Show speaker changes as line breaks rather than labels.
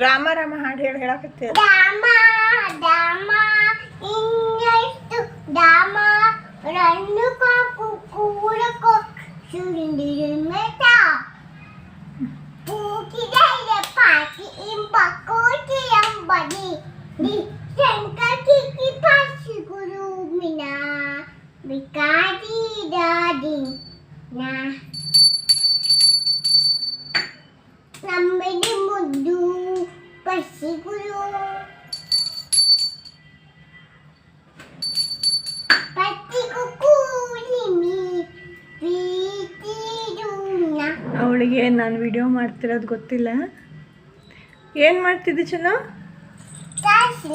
ರಾಮ ರಾಮ ಹಾಡು ಹೇಳಿ ಹೇಳಕತ್ತಿ
ಡಾಮ ಡಾಮ ಇನ್ನೆಷ್ಟು ಡಾಮ ರನ್ನು ಕಾಕು ಕೂರಕೋ ಸುಂದಿರು ಮಿಕಾಡಿ ಡಾಡಿ ನಮ್ಬೇ ಮುದ್ದು ಪಸಿಗುಳು. ಪಟ್ಟಿ ಕೂಕು ನೀ ನೀ ತಿዱನಾ
ಅವಳಿಗೆ ನಾನು ವಿಡಿಯೋ ಮಾಡ್ತಿರೋದು ಗೊತ್ತಿಲ್ಲ. ಏನು
ಮಾಡ್ತಿದಿ ಚನ್ ಗಾಯ್ಸ್